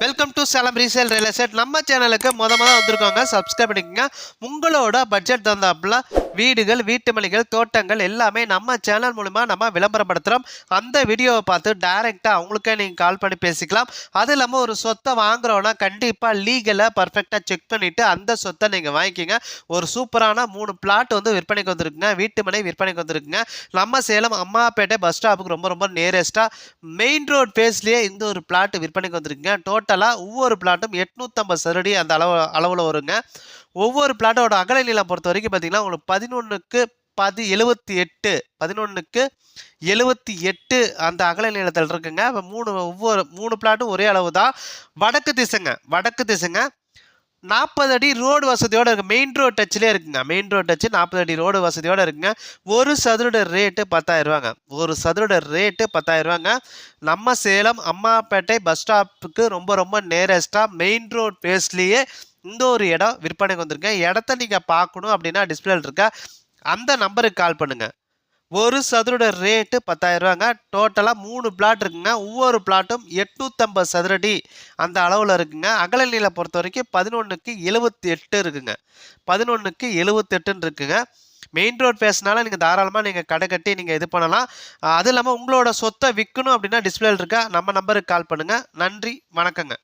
Welcome to Salem resale real estate நம்ம சேனலுக்கு முத முத வந்திருக்கோங்க சப்ஸ்கிரைப் பண்ணிக்கோங்க. உங்களோட பட்ஜெட் தகுந்தாப்புல வீடுகள் வீட்டு மளிகள் தோட்டங்கள் எல்லாமே நம்ம சேனல் மூலிமா நம்ம விளம்பரப்படுத்துகிறோம் அந்த வீடியோவை பார்த்து டைரெக்டாக அவங்களுக்கே நீங்கள் கால் பண்ணி பேசிக்கலாம். அது இல்லாமல் ஒரு சொத்தை வாங்குறோன்னா கண்டிப்பாக லீகலாக பர்ஃபெக்டாக செக் பண்ணிவிட்டு அந்த சொத்தை நீங்கள் வாங்கிக்கிங்க. ஒரு சூப்பரான மூணு பிளாட் வந்து விற்பனைக்கு வந்திருக்குங்க. வீட்டு மனை விற்பனைக்கு வந்திருக்குங்க. நம்ம சேலம் அம்மாப்பேட்டை பஸ் ஸ்டாப்புக்கு ரொம்ப ரொம்ப நேரஸ்ட்டாக மெயின் ரோட் ஃபேஸ்லேயே இந்த ஒரு பிளாட் விற்பனைக்கு வந்திருக்குங்க. டோட்டலாக ஒவ்வொரு பிளாட்டும் எட்நூற்றம்பது சதுரடி அந்த அளவு அளவில் வருங்க. ஒவ்வொரு பிளாட்டோட அகல நீளம் பொறுத்த வரைக்கும் பார்த்தீங்கன்னா உங்களுக்கு பதினொன்றுக்கு பதி எழுபத்தி எட்டு பதினொன்றுக்கு எழுபத்தி எட்டு அந்த அகல நீளத்தில் இருக்குங்க. இப்போ மூணு ஒவ்வொரு மூணு பிளாட்டும் ஒரே அளவு தான் வடக்கு திசைங்க வடக்கு திசைங்க. நாற்பது அடி ரோடு வசதியோடு இருக்குது மெயின் ரோட் டச்சிலே இருக்குங்க. மெயின் ரோட் டச்சு நாற்பது அடி ரோடு வசதியோடு இருக்குங்க. ஒரு சதுரட ரேட்டு பத்தாயிரரூவாங்க ஒரு சதுரட ரேட்டு பத்தாயிரரூவாங்க நம்ம சேலம் அம்மாப்பேட்டை பஸ் ஸ்டாப்புக்கு ரொம்ப ரொம்ப நேரஸ்ட்டாக மெயின் ரோட் பேஸ்லேயே இந்த ஒரு இடம் விற்பனைக்கு வந்திருக்கேன். இடத்த நீங்கள் பார்க்கணும் அப்படின்னா டிஸ்பிளேல இருக்க அந்த நம்பருக்கு கால் பண்ணுங்கள் ஒரு சதுரோட ரேட்டு பத்தாயிரரூவாங்க டோட்டலாக மூணு பிளாட் இருக்குங்க. ஒவ்வொரு பிளாட்டும் எட்நூற்றம்பது சதுரடி அந்த அளவில் இருக்குங்க. அகல பொறுத்த வரைக்கும் பதினொன்றுக்கு எழுபத்தி எட்டு இருக்குங்க. பதினொன்றுக்கு எழுபத்தெட்டுன்னு இருக்குங்க. மெயின் ரோட் பேசினால நீங்கள் தாராளமாக நீங்கள் கடை கட்டி நீங்கள் இது பண்ணலாம். அது இல்லாமல் உங்களோட சொத்தை விற்கணும் அப்படின்னா டிஸ்பிளேல இருக்க நம்ம நம்பருக்கு கால் பண்ணுங்கள் நன்றி வணக்கங்க.